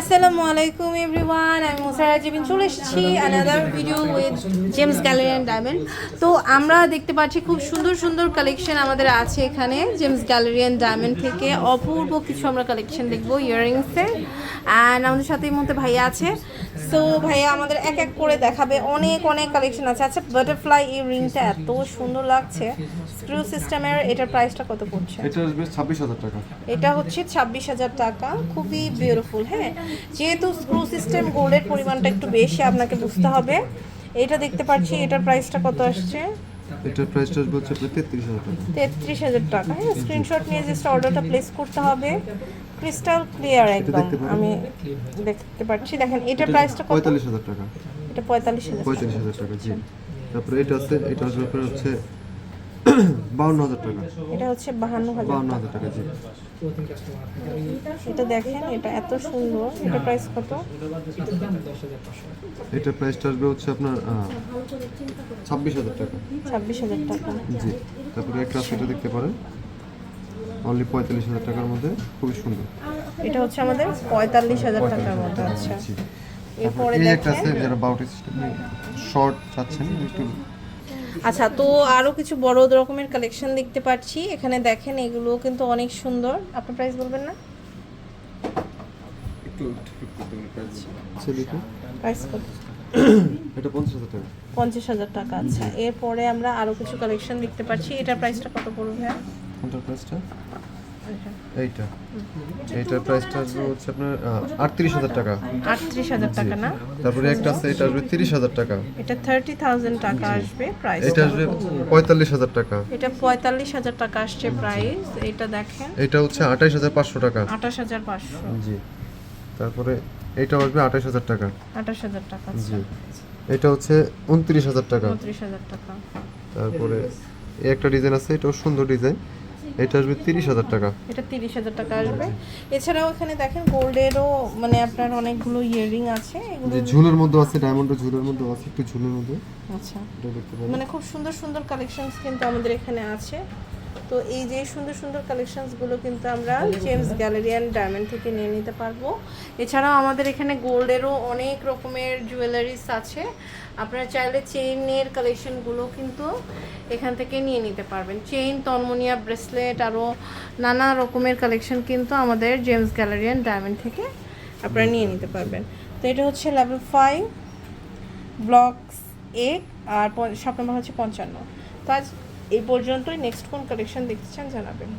আসসালামু আলাইকুম এভরিওয়ান, আমি মোসারা জিবিন চলে এসেছি another video with gems gallery and diamond তো আমরা দেখতে পাচ্ছি খুব সুন্দর সুন্দর কালেকশন আমাদের আছে এখানে জেমস গ্যালারি অ্যান্ড ডায়মন্ড থেকে। অপূর্ব কিছু আমরা কালেকশন দেখব ইয়াররিংসের অ্যান্ড আমাদের সাথে এই মধ্যে ভাইয়া আছে। সো ভাইয়া আমাদের এক এক করে দেখাবে। অনেক অনেক কালেকশন আছে। আচ্ছা বাটারফ্লাই এই রিংটা এত সুন্দর লাগছে। স্ক্রু সিস্টেমের এটার প্রাইসটা কত পড়ছে? এটা আসবে ছাব্বিশ হাজার টাকা। এটা হচ্ছে ছাব্বিশ হাজার টাকা। খুবই বিউটিফুল হ্যাঁ? যেহেতু স্ক্রু সিস্টেম গোল্ডের পরিমাণটা একটু বেশি আপনাকে বুঝতে হবে। এটা দেখতে পাচ্ছি এটার প্রাইসটা কত আসছে? এটার প্রাইসটা আসবে হচ্ছে আপনার তেত্রিশ হাজার টাকা। তেত্রিশ হাজার টাকা। হ্যাঁ স্ক্রিনশট নিয়ে জাস্ট অর্ডারটা প্লেস করতে হবে। ক্রিস্টাল ক্লিয়ার একদম। আমি দেখতে পাচ্ছি। দেখেন এটা প্রাইসটা কত? পঁয়তাল্লিশ হাজার টাকা। এটা পঁয়তাল্লিশ হাজার। পঁয়তাল্লিশ হাজার টাকা জি। তারপরে এটা আছে এটা আসবে হচ্ছে বাউন্ন হাজার টাকা। এটা হচ্ছে বাহান্ন হাজার বাউন্ন হাজার টাকা জি। এটা দেখেন এটা এত সুন্দর। এটা প্রাইস কত? এটার প্রাইসটা আসবে হচ্ছে আপনার ছাব্বিশ হাজার টাকা। ছাব্বিশ হাজার টাকা। জি তারপরে একটা আছে এটা দেখতে পারেন। অনলি পঁয়তাল্লিশ হাজার টাকার মধ্যে খুবই সুন্দর। এটা হচ্ছে আমাদের পঁয়তাল্লিশ হাজার টাকার মতো আচ্ছা। এরপরে একটা আছে যারা বাউটি সিস্টেম শর্ট চাচ্ছেন একটু আচ্ছা তো আরও কিছু বড় রকমের কালেকশন দেখতে পাচ্ছি। এখানে দেখেন এগুলো কিন্তু অনেক সুন্দর। আপনার প্রাইস বলবেন না? প্রাইস এটা পঞ্চাশ হাজার টাকা। পঞ্চাশ হাজার টাকা আচ্ছা। এরপরে আমরা আরও কিছু কালেকশন দেখতে পাচ্ছি। এটার প্রাইসটা কত পড়বে কোনটার প্রাইসটা এইটা। এইটার প্রাইসটা আসবে হচ্ছে আপনার আটত্রিশ হাজার টাকা। আটত্রিশ হাজার টাকা না? তারপরে একটা আছে এটা আসবে তিরিশ হাজার টাকা। এটা থার্টি থাউজেন্ড টাকা আসবে প্রাইস এটা আসবে পঁয়তাল্লিশ হাজার টাকা। এটা পঁয়তাল্লিশ হাজার টাকা আসছে প্রাইস এটা দেখেন। এটা হচ্ছে আঠাইশ হাজার পাঁচশো টাকা। আঠাশ হাজার পাঁচশো। জি। তারপরে এটা আসবে আঠাইশ হাজার টাকা। আঠাশ হাজার টাকা জি। এটা হচ্ছে উনত্রিশ হাজার টাকা। উনত্রিশ হাজার টাকা। তারপরে একটা ডিজাইন আছে এটাও সুন্দর ডিজাইন। এটা আসবে তিরিশ হাজার টাকা। এটা তিরিশ হাজার টাকা আসবে। এছাড়াও এখানে দেখেন গোল্ডেরও মানে আপনার অনেকগুলো ইয়াররিং আছে। এগুলো যে ঝুলের মধ্যে আছে ডায়মন্ডের ঝুলের মধ্যে আছে একটু ঝুলের মধ্যে। আচ্ছা। মানে খুব সুন্দর সুন্দর কালেকশনস কিন্তু আমাদের এখানে আছে। তো এই যে সুন্দর সুন্দর কালেকশনসগুলো কিন্তু আমরা জেমস গ্যালারি অ্যান্ড ডায়মন্ড থেকে নিয়ে নিতে পারব। এছাড়াও আমাদের এখানে গোল্ডেরও অনেক রকমের জুয়েলারিস আছে। আপনারা চাইলে চেইনের কালেকশনগুলো কিন্তু এখান থেকে নিয়ে নিতে পারবেন। চেইন তন্মনিয়া ব্রেসলেট আরও নানা রকমের কালেকশন কিন্তু আমাদের জেমস গ্যালারি অ্যান্ড ডায়মন্ড থেকে আপনারা নিয়ে নিতে পারবেন। তো এটা হচ্ছে লেভেল ফাইভ ব্লকস এইট আর শপ নাম্বার হচ্ছে পঞ্চান্ন। তো আজ এই পর্যন্তই। নেক্সট কোন কালেকশন দেখতে চান জানাবেন।